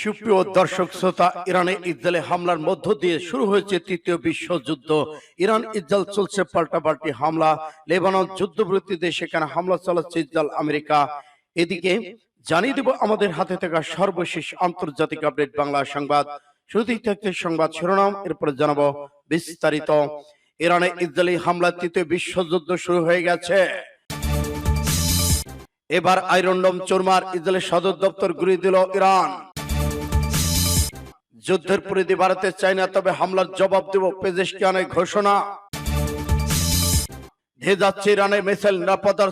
সুপ্রিয় দর্শক শ্রোতা, ইরানে ইসরায়েলে হামলার মধ্য দিয়ে শুরু হয়েছে তৃতীয় বিশ্বযুদ্ধ ইরান ইসরায়েল চলছে পাল্টাপাল্টি হামলা। লেবানন যুদ্ধবিরতিতে সেখানে হামলা চালাচ্ছে ইসরায়েল, আমেরিকা। এদিকে জানিয়ে দেব আমাদের হাতে থাকা সর্বশেষ আন্তর্জাতিক আপডেট বাংলা সংবাদ। শুরুতেই থাকতে সংবাদ শিরোনাম, এরপর জানাব বিস্তারিত। ইরানে ইসরায়েলি হামলা তৃতীয় বিশ্বযুদ্ধ শুরু হয়ে গেছে। এবার আইরনডম চুরমার ইসরায়েলের সদর দপ্তর ঘুরিয়ে দিল ইরান। যুদ্ধের পরিধি বাড়াতে চাই না, তবে হামলার জবাব দেব পেজেশকিয়ানের ঘোষণা। মিসাইল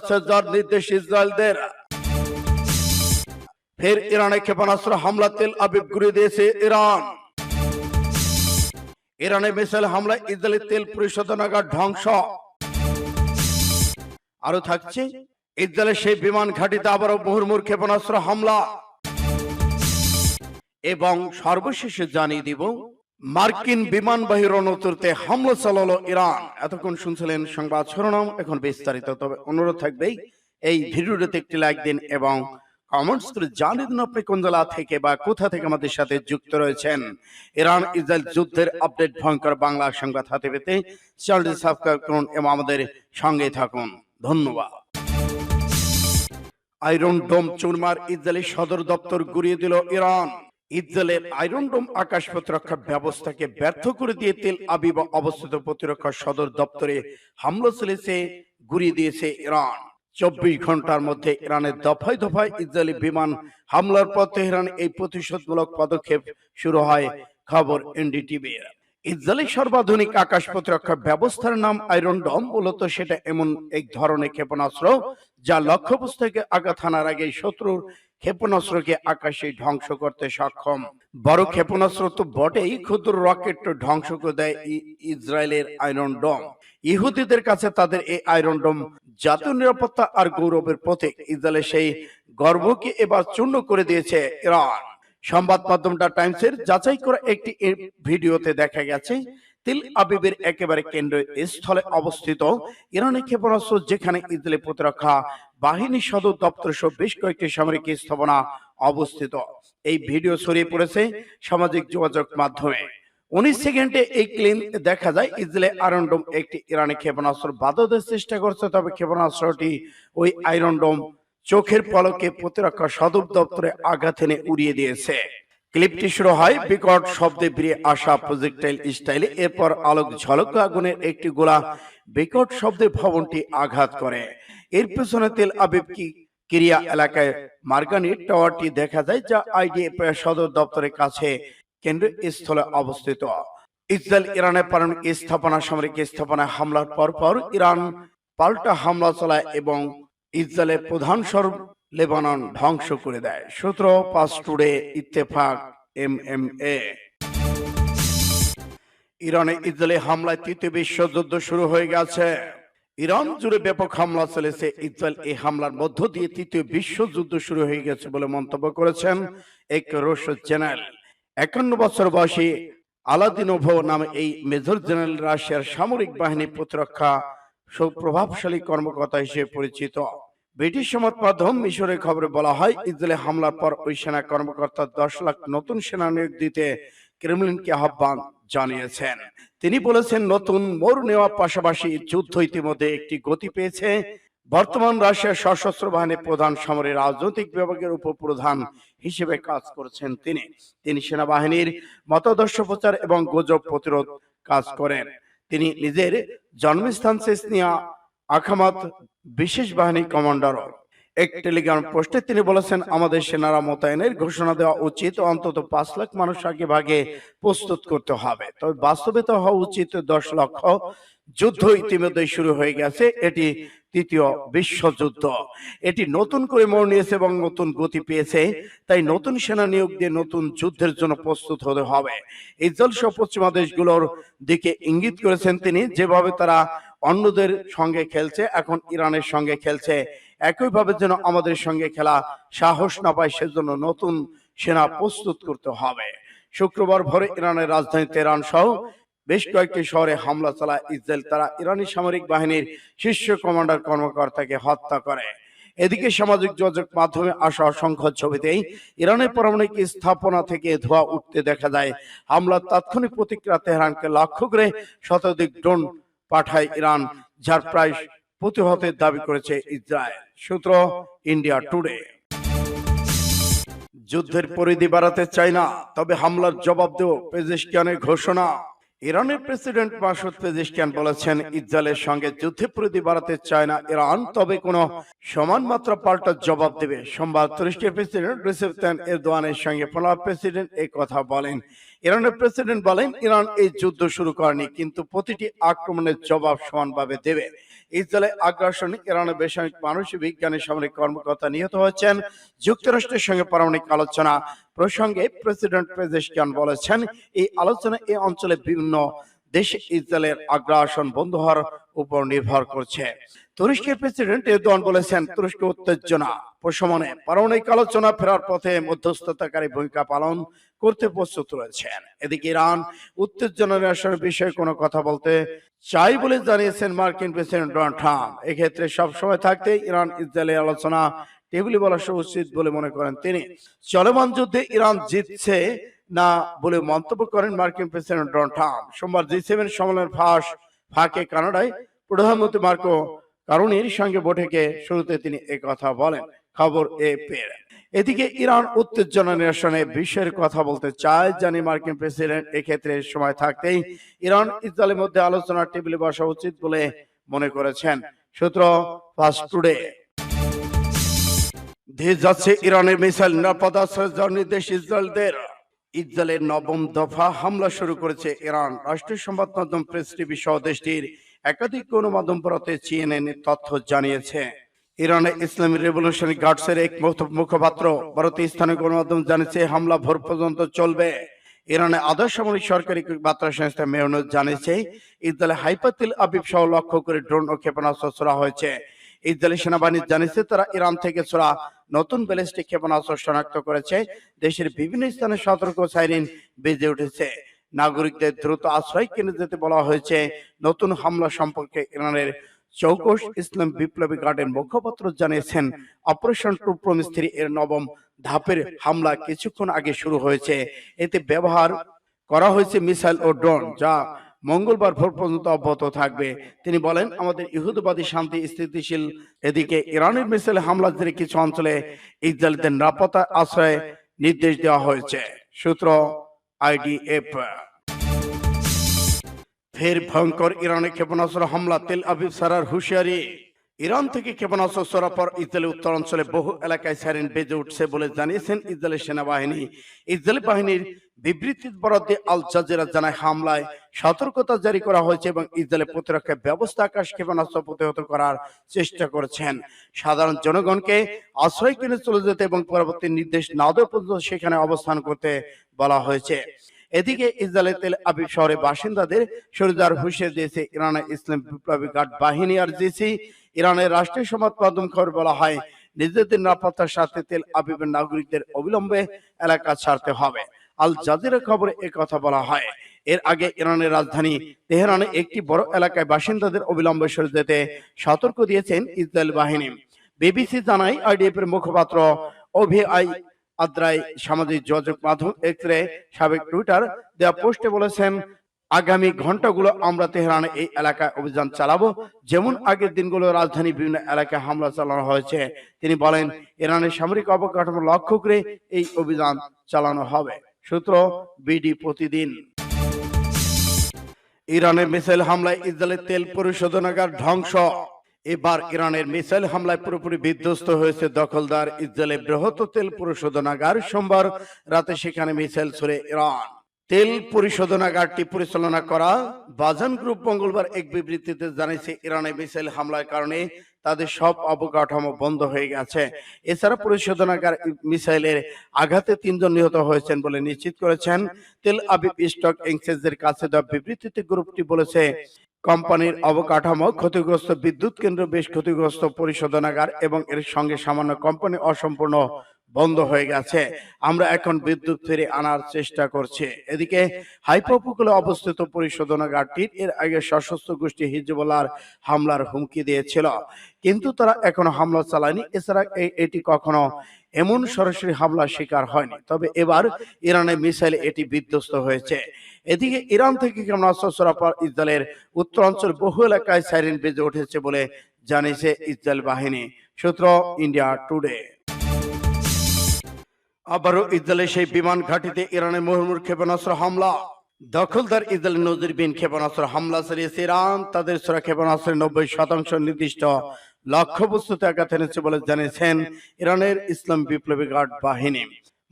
সেজার নির্দেশ ইসরায়েলদের। ফের ইরানে ক্ষেপণাস্ত্র হামলা তেল আবিব ঘুরিয়ে দিয়েছে ইরান। ইরানে মিসাইল হামলা ইসরায়েলি তেল পরিশোধনাগার ধ্বংস। আরও থাকছে, ইসরায়েলের সেই বিমান ঘাটিতে আবারও মুহুর্মুর ক্ষেপণাস্ত্র হামলা। এবং সর্বশেষে জানিয়ে দিব, মার্কিন বিমানবাহী রণতরতে হামলা চালালো ইরান। এতক্ষণ শুনছিলেন সংবাদ শিরোনাম, এখন বিস্তারিত। তবে অনুরোধ থাকবেই এই ভিডিওটিতে একটি লাইক দিন এবং কমেন্টস করে জানিয়ে দিন আপনি কোন জেলা থেকে বা কোথা থেকে আমাদের সাথে যুক্ত রয়েছেন। ইরান ইসরায়েল যুদ্ধের আপডেট, ভয়ঙ্কর বাংলা সংবাদ হাতে পেতে চ্যানেলটি সাবস্ক্রাইব করুন এবং আমাদের সঙ্গে থাকুন। ধন্যবাদ। আয়রন ডোম চুরমার ইসরায়েলি সদর দপ্তর গুড়িয়ে দিল ইরান। ইসরায়েলের আয়রন ডোম আকাশ প্রতিরক্ষা ব্যবস্থাকে ব্যর্থ করে দিয়ে তেল আবিব অবস্থিত প্রতিরক্ষা সদর দপ্তরে হামলা চলেছে গুড়িয়ে দিয়েছে ইরান। চব্বিশ ঘণ্টার মধ্যে ইরানের দফায় দফায় ইসরায়েলি বিমান হামলার পর তেহরান এই প্রতিশোধমূলক পদক্ষেপ শুরু হয়, খবর এনডিটিভি ইসরায়েলি সর্বাধুনিক আকাশ প্রতিরক্ষা ব্যবস্থার নাম আয়রন ডম মূলত সেটা এমন এক ধরনের ক্ষেপণাস্ত্র যা লক্ষ্যবস্তুকে আঘাত হানার আগে শত্রুর ক্ষেপণাস্ত্রকে আকাশে ধ্বংস করতে সক্ষম? বড় ক্ষেপণাস্ত্র তো বটেই, ক্ষুদ্র রকেট ধ্বংস করে দেয় ইসরায়েলের আয়রন ডম। ইহুদিদের কাছে তাদের এই আয়রন ডোম জাতীয় নিরাপত্তা আর গৌরবের পথে ইসরায়েলের সেই গর্বকে এবার চূর্ণ করে দিয়েছে ইরান। সংবাদ মাধ্যমটা টাইমসের যাচাই করা একটি ভিডিওতে দেখা গেছে তিল আবিবের একেবারে কেন্দ্র স্থলে অবস্থিত। ইরানি ক্ষেপণাস্ত্র যেখানে ইসরায়েলি প্রতিরক্ষা, বাহিনী সদর দপ্তর সহ বেশ কয়েকটি সামরিক স্থাপনা অবস্থিত। এই ভিডিও ছড়িয়ে পড়েছে সামাজিক যোগাযোগ মাধ্যমে। উনিশ সেকেন্ডে এই ক্লিন দেখা যায়। ইসরায়েলে আয়রনডোম একটি ইরানি ক্ষেপণাস্ত্র বাধা দেওয়ার চেষ্টা করছে, তবে ক্ষেপণাস্ত্রটি ওই আয়রনডোম চোখের পলকে প্রতিরক্ষা সদর দপ্তরে আঘাত এনে উড়িয়ে দিয়েছে। ক্লিপটি শুরু হয় বিকট শব্দে বেরিয়ে আসা প্রজেক্টাইল স্টাইলে এরপর আলোক ঝলক আগুনের একটি গোলা বিকট শব্দে ভবনটি আঘাত করে। এর পেছনে তেল আবিব কি কিরিয়া এলাকায় মার্গানি টাওয়ারটি দেখা যায় যা আইডিএফ সদর দপ্তরের কাছে কেন্দ্র স্থলে অবস্থিত। ইসরায়েল ইরানের পারমাণবিক স্থাপনা সামরিক স্থাপনায় হামলার পর পর ইরান পাল্টা হামলা চালায় এবং ইসরায়েলের প্রধান সড়ক লেবানন ধ্বংস করে দেয়। সূত্র Pars Today Ittefaq M M A ইরানে ইসরায়েলি হামলায় তৃতীয় বিশ্বযুদ্ধ শুরু হয়ে গেছে। ইরান জুড়ে ব্যাপক হামলা চলেছে ইসরায়েল এই হামলার মধ্য দিয়ে তৃতীয় বিশ্বযুদ্ধ শুরু হয়ে গেছে বলে মন্তব্য করেছেন এক রুশ জেনারেল একান্ন বছর বয়সী আলাদিনোভো নামে এই মেজর জেনারেল রাশিয়ার সামরিক বাহিনী প্রতিরক্ষা সুপ্রভাবশালী কর্মকর্তা হিসেবে পরিচিত। ব্রিটিশ সংবাদ মাধ্যম মিশরের খবরে বলা হয়, ইসরায়েলে হামলার পর ওই সেনা কর্মকর্তা দশ লাখ নতুন সেনা নিয়োগ দিতে ক্রেমলিনকে আহ্বান জানিয়েছেন। তিনি বলেছেন, নতুন মোড় নেওয়ার পাশাপাশি যুদ্ধ ইতিমধ্যে একটি গতি পেয়েছে। বর্তমান রাশিয়ার সশস্ত্র বাহিনীর প্রধান সামরিক রাজনৈতিক বিভাগের উপপ্রধান হিসেবে কাজ করছেন তিনি। তিনি সেনাবাহিনীর মতাদর্শ প্রচার এবং গুজব প্রতিরোধ কাজ করেন। তিনি নিজের জন্মস্থান সেসনিয়া আখামাত বিশেষ বাহিনী কমান্ডার। এক টেলিগ্রাম পোস্টে তিনি বলেছেন আমাদের সেনারা মোতায়েনের ঘোষণা দেওয়া উচিত অন্তত পাঁচ লাখ মানুষ আগে ভাগে প্রস্তুত করতে হবে। তবে বাস্তবে তো হওয়া উচিত দশ লক্ষ। যুদ্ধ ইতিমধ্যে শুরু হয়ে গেছে। এটি তৃতীয় বিশ্বযুদ্ধ। এটি নতুন করে মোড় নিয়েছে এবং নতুন গতি পেয়েছে। তাই নতুন সেনা নিয়োগ দিয়ে নতুন যুদ্ধের জন্য প্রস্তুত হতে হবে। ইসরায়েল সহ পশ্চিমা দেশগুলোর দিকে ইঙ্গিত করেছেন তিনি যেভাবে তারা অন্যদের সঙ্গে খেলছে, এখন ইরানের সঙ্গে খেলছে। একইভাবে যেন আমাদের সঙ্গে খেলা, সাহস না পায়, সেজন্য নতুন সেনা প্রস্তুত করতে হবে। শুক্রবার ভোরে ইরানের রাজধানী তেহরান সহ বেশ কয়েকটি শহরে হামলা চালায় ইসরায়েল। তারা ইরানি সামরিক বাহিনীর শীর্ষ কমান্ডার কর্মকর্তাকে হত্যা করে। এদিকে সামাজিক যোগাযোগ মাধ্যমে আসা অসংখ্য ছবিতেই ইরানের পারমাণবিক স্থাপনা থেকে ধোঁয়া উঠতে দেখা যায়। হামলার তাৎক্ষণিক প্রতিক্রিয়া তেহরানকে লক্ষ্য করে শতাধিক ড্রোন পাঠায় ইরান, যার প্রায় প্রতিহতের দাবি করেছে ইসরায়েল। সূত্র ইন্ডিয়া টুডে। যুদ্ধের পরিধি বাড়াতে চায় না, তবে হামলার জবাব দেব পেজেশকিয়ানের ঘোষণা। ইরানের প্রেসিডেন্ট মাসুদ পেজিশকিয়ান বলেছেন, ইসরায়েলের সঙ্গে যুদ্ধের পরিধি বাড়াতে চায় না, ইরান, তবে কোনো সমান মাত্রা পাল্টা জবাব দেবে। সোমবার তুরস্কের প্রেসিডেন্ট রিসেপ তাইপ এরদোয়ানের সঙ্গে ফলা প্রেসিডেন্ট এই কথা বলেন। ইরানের প্রেসিডেন্ট বলেন, ইরান এই যুদ্ধ শুরু করেনি, কিন্তু প্রতিটি আক্রমণের জবাব সমানভাবে দেবে। ইসরায়েলের আগ্রাসনে ইরানের বেসামরিক মানসিক বিজ্ঞানী সামরিক কর্মকর্তা নিহত হয়েছেন। যুক্তরাষ্ট্রের সঙ্গে পারমাণবিক আলোচনা প্রসঙ্গে প্রেসিডেন্ট পেজেশকিয়ান বলেছেন, এই আলোচনা এই অঞ্চলে বিভিন্ন দেশে ইসরায়েলের আগ্রাসন বন্ধ হওয়ার উপর নির্ভর করছে। তুরস্কের প্রেসিডেন্ট এরদোয়ান বলেছেন, তুরস্ক উত্তেজনা, প্রশমনে, পারমাণবিক আলোচনা ফেরার পথে মধ্যস্থতাকারী ভূমিকা পালন করতে প্রস্তুত রয়েছেন। এদিকে ইরান উত্তেজনা নিরসনের বিষয়ে কোনো কথা বলতে চাই বলে জানিয়েছেন মার্কিন প্রেসিডেন্ট ডোনাল্ড ট্রাম্প এক্ষেত্রে সবসময় থাকতে ইরান ইসরায়েলের আলোচনা টেবিলে বলা উচিত বলে মনে করেন তিনি। চলমান যুদ্ধে ইরান জিতছে না বলে মন্তব্য করেন মার্কিন প্রেসিডেন্ট ডোনাল্ড ট্রাম্প। সোমবার জি সেভেন সম্মেলনের ফাঁস, ফাঁকে কানাডায় প্রধানমন্ত্রী মার্কো কারণের সঙ্গে বৈঠকে শুরুতে তিনি কথা বলেন। খবর এ পের এদিকে ইরান উত্তেজনা নিরসনে বিশ্বের কথা বলতে চায়, জানি মার্কিন প্রেসিডেন্ট এক্ষেত্রে সময় থাকতেই ইরান ইসরায়েলের মধ্যে আলোচনার টেবিলে বসা উচিত বলে মনে করেছেন। সূত্র ফাস্ট টুডে। ধীরে যাচ্ছে ইরানের মিসাইল নিরাপদ আশ্রয় দেওয়ার নির্দেশ ইসরায়েলদের। ইসরায়েলের নবম দফা হামলা শুরু করেছে ইরান। রাষ্ট্রীয় সংবাদ মাধ্যম প্রেস টিভি সহ দেশটির একাধিক গণমাধ্যম তথ্য জানিয়েছে। ইসলামী রেভলিউশনারি গার্ডসের এক মুখপাত্র ভারতীয় স্থানীয় গণমাধ্যম জানিয়েছে, হামলা ভোর পর্যন্ত চলবে। ইরানের আদর্শ সামরিক সরকারি বার্তা সংস্থা জানিয়েছে ইসরায়েলে হাইপাতিল আবিব সহ লক্ষ্য করে ড্রোন ও ক্ষেপণাস্ত্র হয়েছে। ইসরায়েলি সেনাবাহিনী জানিয়েছে তারা ইরান থেকে ছোড়া নতুন ব্যালিস্টিক ক্ষেপণাস্ত্র শনাক্ত করেছে। দেশের বিভিন্ন স্থানে সতর্ক সাইরেন বেজে উঠেছে। নাগরিকদের দ্রুত আশ্রয় কিনে যেতে বলা হয়েছে। নতুন হামলা সম্পর্কে ইরানের চৌকস ইসলাম বিপ্লবী গার্ডের মুখপাত্র জানিয়েছেন অপারেশন টু প্রমিস থ্রি এর নবম ধাপের হামলা কিছুক্ষণ আগে শুরু হয়েছে। এতে ব্যবহার করা হয়েছে মিসাইল ও ড্রোন যা মঙ্গলবার ভোর পর্যন্ত অব্যাহত থাকবে। তিনি বলেন, আমাদের ইহুদবাদী শান্তি স্থিতিশীল, এদিকে ইরানের মিসাইল হামলা জেরে কিছু অঞ্চলে ইসরায়েলদের নিরাপত্তা আশ্রয়ে নির্দেশ দেওয়া হয়েছে। সূত্র আইডিএফ। ফের ভয়ঙ্কর ইরানে ক্ষেপণাস্ত্র হামলা, তেল আবিব সারার হুঁশিয়ারি। ইরান থেকে ক্ষেপণাস্ত্র ছোড়ার পর ইসরায়েলের উত্তরাঞ্চলে বহু এলাকায় সাইরেন বেজে উঠছে বলে জানিয়েছেন ইসরায়েলের সেনাবাহিনী। ইসরায়েলি বাহিনীর বিবৃতির বরাদ্দে আল জাজিরা জানায় হামলায় সতর্কতা জারি করা হয়েছে এবং ইসরায়েলের প্রতিরক্ষা ব্যবস্থা আকাশ ক্ষেপণাস্ত্র প্রতিহত করার চেষ্টা করেছেন। সাধারণ জনগণকে আশ্রয় কিনে চলে যেতে এবং পরবর্তী নির্দেশ না দেওয়া পর্যন্ত সেখানে অবস্থান করতে বলা হয়েছে। এদিকে ইসরায়েলের তেল আবিব শহরের বাসিন্দাদের সরিদার হুঁশিয়ারি দিয়েছে ইরানের ইসলাম বিপ্লবী গার্ড বাহিনী আর জিসি, ইরানের রাষ্ট্রীয় সংবাদ মাধ্যম খবর বলা হয়, নিজেদের নিরাপত্তার সাথে তেল আবিবের নাগরিকদের অবিলম্বে এলাকা ছাড়তে হবে। আল জাজিরা খবরে কথা বলা হয়। এর আগে ইরানের রাজধানী তেহরানে একটি বড় এলাকায় বাসিন্দাদের অবিলম্বে সরে যেতে সতর্ক দিয়েছেন ইসরায়েল বাহিনী। বিবিসি জানায় আইডিএফ এর মুখপাত্র ওভিআই আদ্রাই সামাজিক যোগাযোগ মাধ্যম এক্সরে সাবেক টুইটার দেওয়া পোস্টে বলেছেন, আগামী ঘন্টাগুলো আমরা তেহরানে এই এলাকায় অভিযান চালাবো। যেমন আগের দিনগুলো রাজধানী বিভিন্ন এলাকায় হামলা চালানো হয়েছে। তিনি বলেন, ইরানের সামরিক অবকাঠামো লক্ষ্য করে এই অভিযান চালানো হবে। সূত্র বিডি প্রতিদিন। ইরানের মিসাইল হামলায় ইসরায়েলের তেল পরিশোধনাগার ধ্বংস। এবার ইরানের মিসাইল হামলায় পুরোপুরি বিধ্বস্ত হয়েছে দখলদার ইসরায়েলের বৃহৎ তেল পরিশোধনাগার সোমবার রাতে সেখানে মিসাইল ছড়ে ইরান। তেল পরিশোধনাগারটি পরিচালনা করা বাজান গ্রুপ মঙ্গলবার এক বিবৃতিতে জানিয়েছে ইরানের মিসাইল হামলার কারণে তাদের সব অবকাঠামো বন্ধ হয়ে গেছে। এছাড়া পরিশোধনাগার মিসাইলের আঘাতে তিনজন নিহত হয়েছেন বলে নিশ্চিত করেছেন। তেল আবিব স্টক এক্সচেঞ্জের কাছে দেওয়া বিবৃতিতে গ্রুপটি বলেছে, কোম্পানির অবকাঠামো ক্ষতিগ্রস্ত বিদ্যুৎ কেন্দ্র, বেশ ক্ষতিগ্রস্ত পরিশোধনাগার এবং এর সঙ্গে সামান্য কোম্পানি অসম্পূর্ণ বন্ধ হয়ে গেছে। আমরা এখন বিদ্যুৎ ফিরে আনার চেষ্টা করছি। এদিকে হাইপা উপকূলে অবস্থিত পরিশোধনাগারটির এর আগে সশস্ত্র গোষ্ঠী হিজবুল্লাহর হামলার হুমকি দিয়েছিল। কিন্তু তারা এখনও হামলা চালায়নি। এছাড়া এটি কখনো এমন সরাসরি হামলার শিকার হয়নি। তবে এবার ইরানের মিসাইল এটি বিধ্বস্ত হয়েছে। এদিকে ইরান থেকে ক্ষেপণাস্ত্র ছোড়ার পর ইসরায়েলের উত্তরাঞ্চল বহু এলাকায় সাইরেন বেজে উঠেছে বলে জানিয়েছে ইসরায়েল বাহিনী। সূত্র ইন্ডিয়া টুডে। আবারও ইসরায়েলের সেই বিমান ঘাঁটিতে ইরানের মুহুর্মুর ক্ষেপণাস্ত্র হামলা। দখলদার ইসরায়েল নজিরবিহীন ক্ষেপণাস্ত্র হামলা চালিয়েছে ইরান। তাদের ছোড়া ক্ষেপণাস্ত্রের নব্বই শতাংশ নির্দিষ্ট লক্ষ্যবস্তুতে আঘাত এনেছে বলে জানিয়েছেন ইরানের ইসলাম বিপ্লবী গার্ড বাহিনী।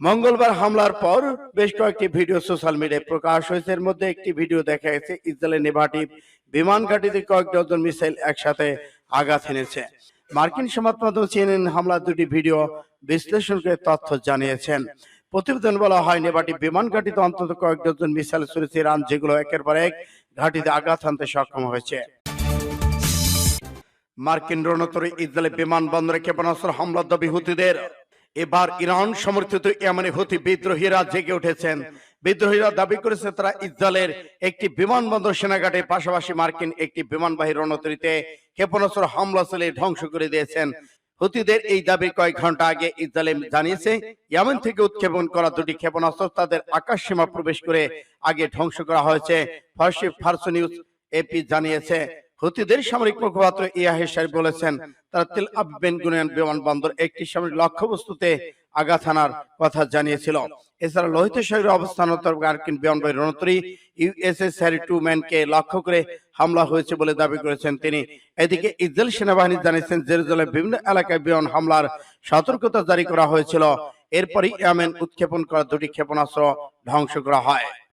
মঙ্গলবার হামলার পর বেশ কয়েকটি ভিডিও সোশ্যাল মিডিয়ায় প্রকাশ হয়েছে। এর মধ্যে একটি ভিডিও দেখা গেছে ইসরায়েলের নেভাটিভ বিমান ঘাঁটিতে কয়েক ডজন মিসাইল একসাথে আঘাত এনেছে। মার্কিন সংবাদ সিএনএন হামলার দুটি ভিডিও বিশ্লেষণ করে তথ্য জানিয়েছেন। প্রতিবেদন বলা হয় নেভাটিভ বিমান ঘাটিতে অন্তত কয়েক ডজন মিসাইল ছুড়েছে ইরান, যেগুলো একের পর এক ঘাঁটিতে আঘাত হানতে সক্ষম হয়েছে। মার্কিন রণতরী ইসরায়েলের বিমানবন্দরে ক্ষেপণাস্ত্র হামলার দাবি হুতিদের। এবার ইরান সমর্থিত ইয়ামানি হুতি বিদ্রোহীরা জেগে উঠেছেন। বিদ্রোহীরা দাবি করেছে তারা ইসরায়েলের একটি বিমানবন্দর সেনাঘাটের পাশাপাশি মার্কিন একটি বিমানবাহী রণতরীতে ক্ষেপণাস্ত্র হামলা চালিয়ে ধ্বংস করে দিয়েছেন। হুতিদের এই দাবি কয়েক ঘণ্টা আগে ইসরায়েল জানিয়েছে, ইয়ামেন থেকে উৎক্ষেপণ করা দুটি ক্ষেপণাস্ত্র তাদের আকাশ সীমা প্রবেশ করে আগে ধ্বংস করা হয়েছে, ফার্সি ফার্স নিউজ এপি জানিয়েছে। হুতিদের সামরিক মুখপাত্র ইয়াহির সাহেব বলেছেন, তারা তেল আবিবেন গুনিয়ান বিমানবন্দর একটি সামরিক লক্ষ্যবস্তুতে আঘাত হানার কথা জানিয়েছিল। এছাড়া লোহিত শহরের অবস্থানরত মার্কিন বিমানবাহী রণতরী ইউএসএস হ্যারি টু ম্যানকে লক্ষ্য করে হামলা হয়েছে বলে দাবি করেছেন তিনি। এদিকে ইসরায়েল সেনাবাহিনী জানিয়েছেন, জেরুজালেম বিভিন্ন এলাকায় বিমান হামলার সতর্কতা জারি করা হয়েছিল। এরপরই ইয়ামেন উৎক্ষেপণ করা দুটি ক্ষেপণাস্ত্র ধ্বংস করা হয়।